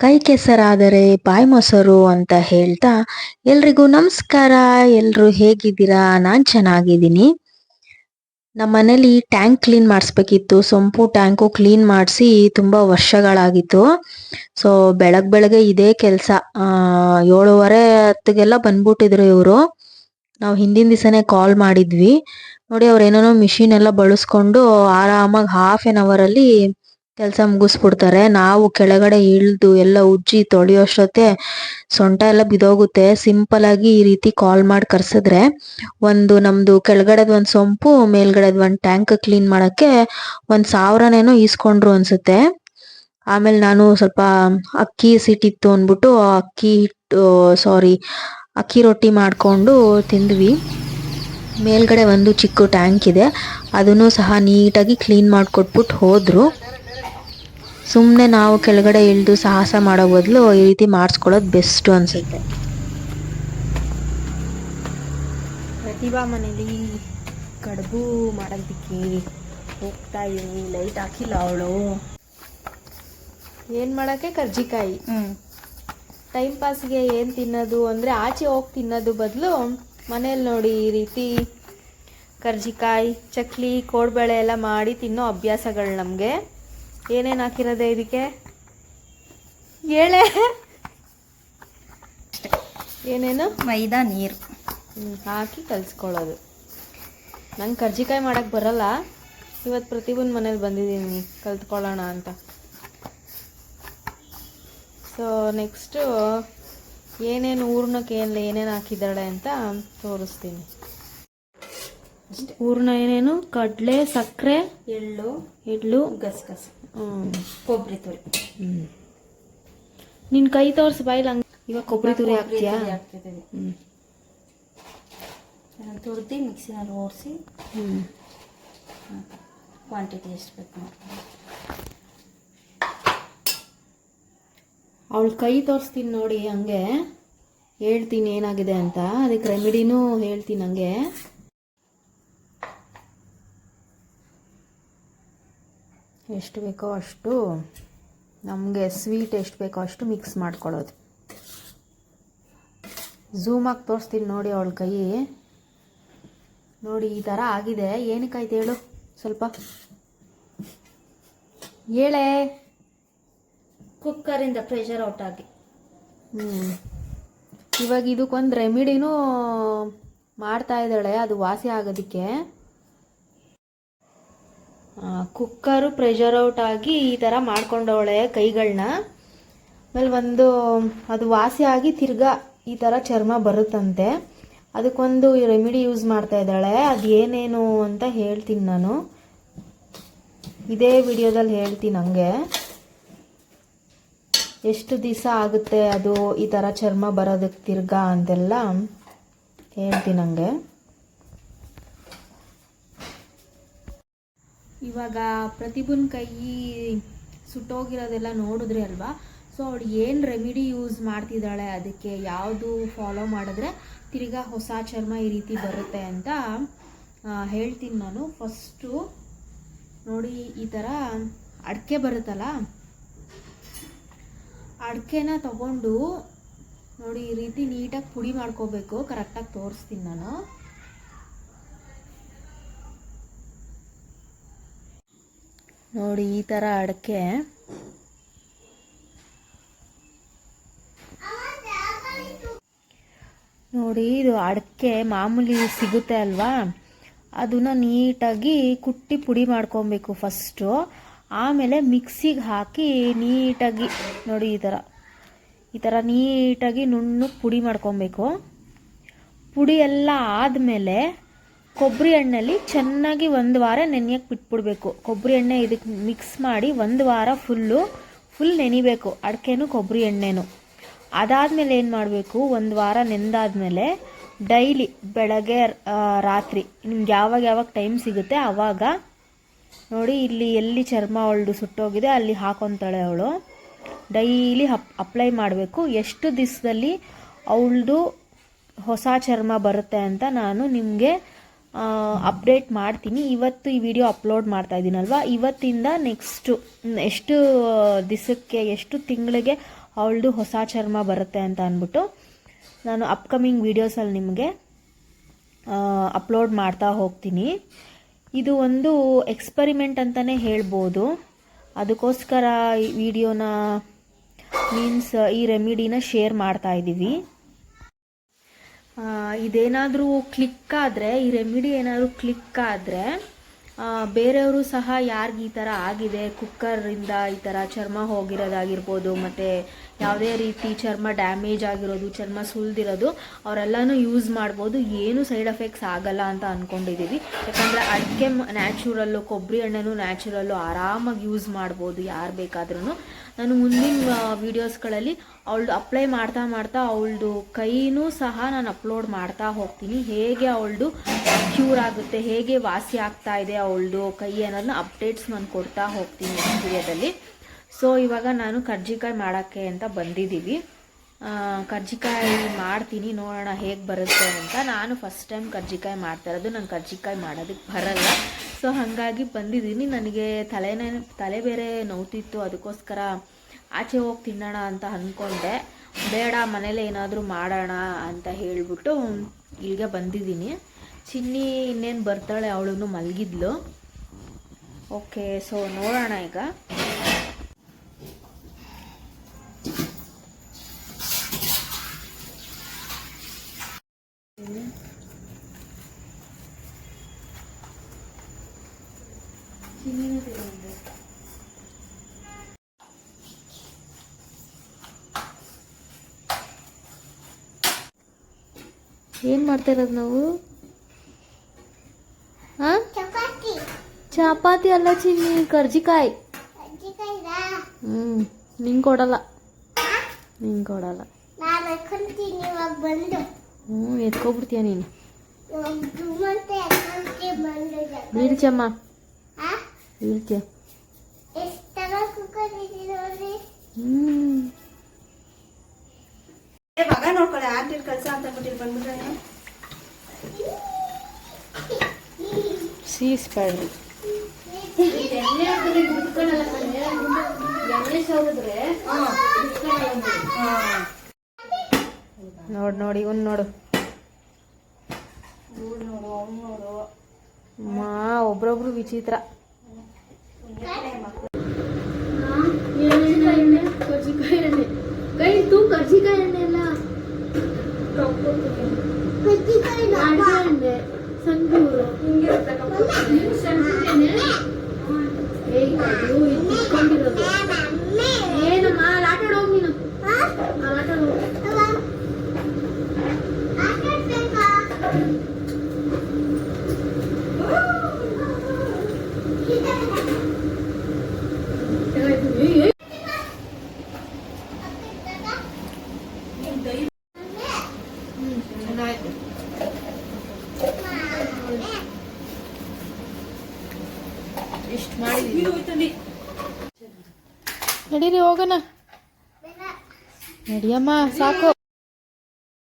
ಕೈ ಕೆಸರಾದರೆ ಬಾಯಿ ಮೊಸರು ಅಂತ ಹೇಳ್ತಾ, ಎಲ್ರಿಗೂ ನಮಸ್ಕಾರ ಎಲ್ಲರೂ ಹೇಗಿದ್ದೀರಾ? ನಾನ್ ಚೆನ್ನಾಗಿದ್ದೀನಿ. ನಮ್ಮ ಮನೇಲಿ ಟ್ಯಾಂಕ್ ಕ್ಲೀನ್ ಮಾಡಿಸ್ಬೇಕಿತ್ತು. ಸೊಂಪು ಟ್ಯಾಂಕು ಕ್ಲೀನ್ ಮಾಡಿಸಿ ತುಂಬ ವರ್ಷಗಳಾಗಿತ್ತು. ಸೊ, ಬೆಳಗ್ ಬೆಳಗ್ಗೆ ಇದೇ ಕೆಲಸ. ಏಳುವರೆ ಹತ್ತಿಗೆಲ್ಲ ಬಂದ್ಬಿಟ್ಟಿದ್ರು ಇವರು. ನಾವು ಹಿಂದಿನ ದಿವಸನೇ ಕಾಲ್ ಮಾಡಿದ್ವಿ. ನೋಡಿ, ಅವ್ರು ಏನೇನೋ ಮಿಷಿನ್ ಎಲ್ಲ ಬಳಸ್ಕೊಂಡು ಆರಾಮಾಗಿ ಹಾಫ್ ಆನ್ ಅವರಲ್ಲಿ ಕೆಲಸ ಮುಗಿಸ್ಬಿಡ್ತಾರೆ. ನಾವು ಕೆಳಗಡೆ ಇಳ್ದು ಎಲ್ಲ ಉಜ್ಜಿ ತೊಳೆಯೋಷ್ಟೊತ್ತೆ ಸೊಂಟ ಎಲ್ಲ ಬಿದೋಗುತ್ತೆ ಸಿಂಪಲ್ ಆಗಿ ಈ ರೀತಿ ಕಾಲ್ ಮಾಡಿ ಕರ್ಸಿದ್ರೆ ಒಂದು ನಮ್ದು ಕೆಳಗಡೆದ್ ಒಂದು ಸೊಂಪು, ಮೇಲ್ಗಡೆದ್ ಒಂದು ಟ್ಯಾಂಕ್ ಕ್ಲೀನ್ ಮಾಡಕ್ಕೆ ಒಂದ್ ಸಾವಿರನೇನೋ ಈಸ್ಕೊಂಡ್ರು ಅನ್ಸುತ್ತೆ. ಆಮೇಲೆ ನಾನು ಸ್ವಲ್ಪ ಅಕ್ಕಿ ಸಿಟ್ಟಿತ್ತು ಅಂದ್ಬಿಟ್ಟು ಅಕ್ಕಿ ಹಿಟ್ಟು ಸಾರಿ ಅಕ್ಕಿ ರೊಟ್ಟಿ ಮಾಡ್ಕೊಂಡು ತಿಂದ್ವಿ. ಮೇಲ್ಗಡೆ ಒಂದು ಚಿಕ್ಕ ಟ್ಯಾಂಕ್ ಇದೆ. ಅದನ್ನು ಸಹ ನೀಟಾಗಿ ಕ್ಲೀನ್ ಮಾಡಿಕೊಟ್ಬಿಟ್ಟು ಹೋದ್ರು. ಸುಮ್ಮನೆ ನಾವು ಕೆಳಗಡೆ ಇಳಿದು ಸಾಹಸ ಮಾಡೋ ಬದಲು ಈ ರೀತಿ ಮಾಡಿಸ್ಕೊಳ್ಳೋದು ಬೆಸ್ಟು ಅನಿಸುತ್ತೆ. ಪ್ರತಿಭಾ ಮನೇಲಿ ಕಡುಬು ಮಾಡೋದಕ್ಕೆ ಹೋಗ್ತಾ ಇದೀನಿ ಲೈಟ್ ಹಾಕಿಲ್ಲ ಅವಳು. ಏನು ಮಾಡೋಕ್ಕೆ ಕರ್ಜಿಕಾಯಿ? ಟೈಮ್ ಪಾಸ್ಗೆ ಏನು ತಿನ್ನೋದು ಅಂದರೆ ಆಚೆ ಹೋಗಿ ತಿನ್ನೋದು ಬದಲು ಮನೇಲಿ ನೋಡಿ ಈ ರೀತಿ ಕರ್ಜಿಕಾಯಿ ಚಕ್ಲಿ ಕೋಡ್ಬಳೆ ಎಲ್ಲ ಮಾಡಿ ತಿನ್ನೋ ಅಭ್ಯಾಸಗಳು ನಮಗೆ. ಏನೇನು ಹಾಕಿರೋದೆ ಇದಕ್ಕೆ? ಏಳೆ ಏನೇನು? ಮೈದಾ ನೀರು. ಹಾಕಿ ಕಲಿಸ್ಕೊಳ್ಳೋದು. ನಂಗೆ ಕರ್ಜಿಕಾಯಿ ಮಾಡೋಕ್ಕೆ ಬರಲ್ಲ. ಇವತ್ತು ಪ್ರತಿಭನ್ ಮನೇಲಿ ಬಂದಿದ್ದೀನಿ. ಕಲ್ತ್ಕೊಳ್ಳೋಣ ಅಂತ. ಸೊ ನೆಕ್ಸ್ಟು ಏನೇನು ಊರ್ನಕ್ಕೆ ಏನು ಏನೇನು ಹಾಕಿದ್ದಾಳೆ ಅಂತ ತೋರಿಸ್ತೀನಿ. ಹೂರ್ಣ ಏನೇನು? ಕಡಲೆ ಸಕ್ಕರೆ ಎಳ್ಳು ಎಳ್ಳು. ಗಸಗಸೆ. ಕೊಬ್ಬರಿ ತುರಿ. ಹ್ಮ್. ನಿನ್ ಕೈ ತೋರ್ಸು ಬಾಯಿಲ್ ಹಂಗ ಇವಾಗ ಕೊಬ್ಬರಿ ತುರಿ ಹಾಕ್ತೀಯಾ? ತುರ್ದಿ ಮಿಕ್ಸಿನಲ್ಲಿ ಓಡಿಸಿ. ಹ್ಮ್. ಕ್ವಾಂಟಿಟಿ ಎಷ್ಟು ಬೇಕು ಅವಳ ಕೈ ತೋರಿಸ್ತೀನಿ ನೋಡಿ ಹಂಗೆ. ಹೇಳ್ತೀನಿ ಏನಾಗಿದೆ ಅಂತ. ಅದಕ್ಕೆ ರೆಮಿಡಿನೂ ಹೇಳ್ತೀನಿ ಹಂಗೆ. ಎಷ್ಟು ಬೇಕೋ ಅಷ್ಟು ನಮಗೆ ಸ್ವೀಟ್ ಎಷ್ಟು ಬೇಕೋ ಅಷ್ಟು ಮಿಕ್ಸ್ ಮಾಡ್ಕೊಳ್ಳೋದು ಝೂಮಾಗಿ ತೋರಿಸ್ತೀನಿ ನೋಡಿ ಅವಳ ಕೈ. ನೋಡಿ ಈ ಥರ ಆಗಿದೆ. ಏನಕ್ಕಾಯ್ತು ಹೇಳು? ಸ್ವಲ್ಪ. ಹೇಳೇ. ಕುಕ್ಕರಿಂದ ಪ್ರೆಷರ್ ಔಟ್ ಆಗಿ. ಹ್ಮ್. ಇವಾಗ ಇದಕ್ಕೊಂದು ರೆಮಿಡಿನೂ ಮಾಡ್ತಾ ಇದ್ದಾಳೆ. ಅದು ವಾಸಿ ಆಗೋದಕ್ಕೆ. ಕುಕ್ಕರು ಪ್ರೆಷರ್ ಔಟ್ ಆಗಿ ಈ ಥರ ಮಾಡ್ಕೊಂಡವಳೆ ಕೈಗಳನ್ನ ಆಮೇಲೆ ಒಂದು, ಅದು ವಾಸಿ ಆಗಿ ತಿರ್ಗಾ ಈ ಥರ ಚರ್ಮ ಬರುತ್ತಂತೆ. ಅದಕ್ಕೊಂದು ರೆಮಿಡಿ ಯೂಸ್ ಮಾಡ್ತಾ ಇದ್ದಾಳೆ. ಅದು ಏನೇನು ಅಂತ ಹೇಳ್ತೀನಿ ನಾನು. ಇದೇ ವಿಡಿಯೋದಲ್ಲಿ ಹೇಳ್ತೀನಿ ಹಂಗೆ ಎಷ್ಟು ದಿವಸ ಆಗುತ್ತೆ ಅದು ಈ ಥರ ಚರ್ಮ ಬರೋದಕ್ಕೆ ತಿರ್ಗಾ ಅಂತೆಲ್ಲ ಹೇಳ್ತೀನಿ ನಂಗೆ. ಇವಾಗ ಪ್ರತಿಭನ್ ಕೈ ಸುಟ್ಟೋಗಿರೋದೆಲ್ಲ ನೋಡಿದ್ರೆ ಅಲ್ವಾ? ಸೊ ಅವಳು ಏನು ರೆಮಿಡಿ ಯೂಸ್ ಮಾಡ್ತಿದ್ದಾಳೆ ಅದಕ್ಕೆ ಯಾವುದು ಫಾಲೋ ಮಾಡಿದ್ರೆ ತಿರ್ಗಾ ಹೊಸ ಚರ್ಮ ಈ ರೀತಿ ಬರುತ್ತೆ ಅಂತ ಹೇಳ್ತೀನಿ ನಾನು. ಫಸ್ಟು ನೋಡಿ ಈ ಥರ ಅಡಿಕೆ ಬರುತ್ತಲ್ಲ? ಅಡಿಕೆನ ತಗೊಂಡು ನೋಡಿ ಈ ರೀತಿ ನೀಟಾಗಿ ಪುಡಿ ಮಾಡ್ಕೋಬೇಕು ಕರೆಕ್ಟಾಗಿ ತೋರಿಸ್ತೀನಿ ನಾನು. ನೋಡಿ, ಈ ಥರ ಅಡಿಕೆ. ನೋಡಿ, ಇದು ಅಡಿಕೆ ಮಾಮೂಲಿ ಸಿಗುತ್ತೆ ಅಲ್ವಾ? ಅದನ್ನು ನೀಟಾಗಿ ಕುಟ್ಟಿ ಪುಡಿ ಮಾಡ್ಕೊಬೇಕು ಫಸ್ಟು ಆಮೇಲೆ ಮಿಕ್ಸಿಗೆ ಹಾಕಿ ನೀಟಾಗಿ, ನೋಡಿ ಈ ಥರ ಈ ಥರ ನೀಟಾಗಿ ನುಣ್ಣು ಪುಡಿ ಮಾಡ್ಕೊಬೇಕು. ಪುಡಿ ಎಲ್ಲ ಆದಮೇಲೆ ಕೊಬ್ಬರಿ ಎಣ್ಣೆಲಿ ಚೆನ್ನಾಗಿ ಒಂದು ವಾರ ನೆನೆಯಕ್ಕೆ ಬಿಟ್ಬಿಡ್ಬೇಕು. ಕೊಬ್ಬರಿ ಎಣ್ಣೆ ಇದಕ್ಕೆ ಮಿಕ್ಸ್ ಮಾಡಿ ಒಂದು ವಾರ ಫುಲ್ಲು ಫುಲ್ ನೆನಿಬೇಕು, ಅಡಿಕೆನು ಕೊಬ್ಬರಿ ಎಣ್ಣೆನು. ಅದಾದಮೇಲೆ ಏನು ಮಾಡಬೇಕು, ಒಂದು ವಾರ ನೆಂದಾದ್ಮೇಲೆ ಡೈಲಿ ಬೆಳಗ್ಗೆ ರಾತ್ರಿ, ನಿಮ್ಗೆ ಯಾವಾಗ ಯಾವಾಗ ಟೈಮ್ ಸಿಗುತ್ತೆ ಆವಾಗ ನೋಡಿ ಇಲ್ಲಿ ಎಲ್ಲಿ ಚರ್ಮ ಅವಳದು ಸುಟ್ಟೋಗಿದೆ, ಅಲ್ಲಿ ಹಾಕೊತಾಳೆ ಅವಳು. ಡೈಲಿ ಹಪ್ ಅಪ್ಲೈ ಮಾಡಬೇಕು. ಎಷ್ಟು ದಿವಸದಲ್ಲಿ ಅವಳದು ಹೊಸ ಚರ್ಮ ಬರುತ್ತೆ ಅಂತ ನಾನು ನಿಮಗೆ ಅಪ್ಡೇಟ್ ಮಾಡ್ತೀನಿ. ಇವತ್ತು ಈ ವಿಡಿಯೋ ಅಪ್ಲೋಡ್ ಮಾಡ್ತಾ ಇದ್ದೀನಲ್ವ? ಇವತ್ತಿಂದ ನೆಕ್ಸ್ಟು ಎಷ್ಟು ದಿಸಕ್ಕೆ, ಎಷ್ಟು ತಿಂಗಳಿಗೆ ಅವಳದು ಹೊಸ ಚರ್ಮ ಬರುತ್ತೆ ಅಂತ ಅಂದ್ಬಿಟ್ಟು ನಾನು ಅಪ್ಕಮಿಂಗ್ ವೀಡಿಯೋಸಲ್ಲಿ ನಿಮಗೆ ಅಪ್ಲೋಡ್ ಮಾಡ್ತಾ ಹೋಗ್ತೀನಿ. ಇದು ಒಂದು ಎಕ್ಸ್ಪರಿಮೆಂಟ್ ಅಂತಲೇ ಹೇಳ್ಬೋದು. ಅದಕ್ಕೋಸ್ಕರ ಈ ವಿಡಿಯೋನ ಮೀನ್ಸ್ ಈ ರೆಮಿಡಿನ ಶೇರ್ ಮಾಡ್ತಾ ಇದ್ದೀವಿ ಇದೇನಾದರೂ ಕ್ಲಿಕ್ ಆದರೆ, ಈ ರೆಮಿಡಿ ಏನಾದರೂ ಕ್ಲಿಕ್ ಆದರೆ ಬೇರೆಯವರು ಸಹ ಯಾರಿಗೆ ಈ ಥರ ಆಗಿದೆ? ಕುಕ್ಕರಿಂದ ಈ ಥರ ಚರ್ಮ ಹೋಗಿರೋದಾಗಿರ್ಬೋದು, ಮತ್ತು ಯಾವುದೇ ರೀತಿ ಚರ್ಮ ಡ್ಯಾಮೇಜ್ ಆಗಿರೋದು, ಚರ್ಮ ಸುಲ್ದಿರೋದು, ಅವರೆಲ್ಲನೂ ಯೂಸ್ ಮಾಡ್ಬೋದು. ಏನು ಸೈಡ್ ಎಫೆಕ್ಟ್ಸ್ ಆಗಲ್ಲ ಅಂತ ಅಂದ್ಕೊಂಡಿದ್ದೀವಿ ಯಾಕಂದರೆ ಅಡಿಕೆ ನ್ಯಾಚುರಲ್ಲು, ಕೊಬ್ಬರಿ ಎಣ್ಣೆನೂ ನ್ಯಾಚುರಲ್ಲು ಆರಾಮಾಗಿ ಯೂಸ್ ಮಾಡ್ಬೋದು ಯಾರು ಬೇಕಾದ್ರೂ ನಾನು ಮುಂದಿನ ವೀಡಿಯೋಸ್ಗಳಲ್ಲಿ ಅವಳದು ಅಪ್ಲೈ ಮಾಡ್ತಾ ಮಾಡ್ತಾ ಅವಳದು ಕೈನೂ ಸಹ ನಾನು ಅಪ್ಲೋಡ್ ಮಾಡ್ತಾ ಹೋಗ್ತೀನಿ. ಹೇಗೆ ಅವಳದು ಕ್ಯೂರ್ ಆಗುತ್ತೆ, ಹೇಗೆ ವಾಸಿ ಆಗ್ತಾ ಇದೆ ಅವಳದು ಕೈ ಅನ್ನೋದನ್ನ ಅಪ್ಡೇಟ್ಸ್ ನಾನು ಕೊಡ್ತಾ ಹೋಗ್ತೀನಿ ನೆಕ್ಸ್ಟ್ ವಿಡಿಯೋದಲ್ಲಿ. ಸೊ ಇವಾಗ ನಾನು ಕರ್ಜಿಕಾಯಿ ಮಾಡೋಕ್ಕೆ ಅಂತ ಬಂದಿದ್ದೀವಿ. ಕರ್ಜಿಕಾಯಿ ಮಾಡ್ತೀನಿ, ನೋಡೋಣ ಹೇಗೆ ಬರುತ್ತೆ ಅಂತ. ನಾನು ಫಸ್ಟ್ ಟೈಮ್ ಕರ್ಜಿಕಾಯಿ ಮಾಡ್ತಾ ಇರೋದು, ನಾನು ಕರ್ಜಿಕಾಯಿ ಮಾಡೋದಕ್ಕೆ ಬರಲ್ಲ. ಸೊ ಹಾಗಾಗಿ ಬಂದಿದ್ದೀನಿ. ನನಗೆ ತಲೆನೇ, ತಲೆ ಬೇರೆ ನೋವ್ತಿತ್ತು, ಅದಕ್ಕೋಸ್ಕರ ಆಚೆ ಹೋಗಿ ತಿನ್ನೋಣ ಅಂತ ಅಂದ್ಕೊಂಡೆ ಬೇಡ, ಮನೇಲೆ ಏನಾದರೂ ಮಾಡೋಣ ಅಂತ ಹೇಳಿಬಿಟ್ಟು ಇಲ್ಲಿಗೆ ಬಂದಿದ್ದೀನಿ. ಚಿನ್ನಿ ಇನ್ನೇನು ಬರ್ತಾಳೆ ಅವಳು ಮಲಗಿದ್ಲು. ಓಕೆ ಸೊ ನೋಡೋಣ ಈಗ. ಏನು ಮಾಡ್ತಾ ಇರೋದು ನಾವು? ಹಾಂ ಚಪಾತಿ. ಅಲ್ಲ ಚಿನ್ನಿ ಕರ್ಜಿಕಾಯಿ. ಹ್ಞೂ ನಿಂಗೆ ಕೊಡಲ್ಲ. ನಿಂಗೆ ಕೊಡಲ್ಲ. ಹ್ಞೂ ಎತ್ಕೊಬಿಡ್ತೀಯ ನೀನು. ಬೀಳ್ಚಮ್ಮ ಬೀಳ್ತೀಯ ಹ್ಞೂ ಮಗ ನೋಡ್ಕೊಳ್ಳಿ ಆಂಟಿಲ್ ಕಳ್ಸ ಅಂತ ಬಿಟ್ಟಿಲ್ ಬಂದ್ಬಿಟ್ರೆ. ಎಣ್ಣೆ ಸವರಿದ್ರೆ ನೋಡಿ ನೋಡಿ ಇವ್ನು ನೋಡು. ಮಾ, ಒಬ್ರೊಬ್ರು ವಿಚಿತ್ರ ಕೈ ತೂ ಕರ್ಜಿಕಾಯಿ ಎಣ್ಣೆ ಎಲ್ಲ ಕಜ್ಜಿಕಾಯಿ ಅಡ್ಗೆ ಎಣ್ಣೆ ಸಂದೂರು ಏಯ್ ಅದು ಇದು ಇಟ್ಕೊಂಡಿರೋದು ಏನಮ್ಮ ಅಲ್ಲಿ ಆಟ ಆಡ್ ಹೋಗ್ ನೀನು ಅಲ್ಲಿ ಆಟ ಆಡ್ ಮಾಡಿದೀವಿ ನಡೀರಿ ಹೋಗೋಣ. ನಡಿಯಮ್ಮ ಸಾಕು.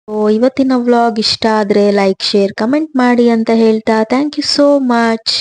ಸೊ ಇವತ್ತಿನ ವ್ಲಾಗ್ ಇಷ್ಟ ಆದ್ರೆ ಲೈಕ್ ಶೇರ್ ಕಮೆಂಟ್ ಮಾಡಿ ಅಂತ ಹೇಳ್ತಾ ಥ್ಯಾಂಕ್ ಯು ಸೋ ಮಚ್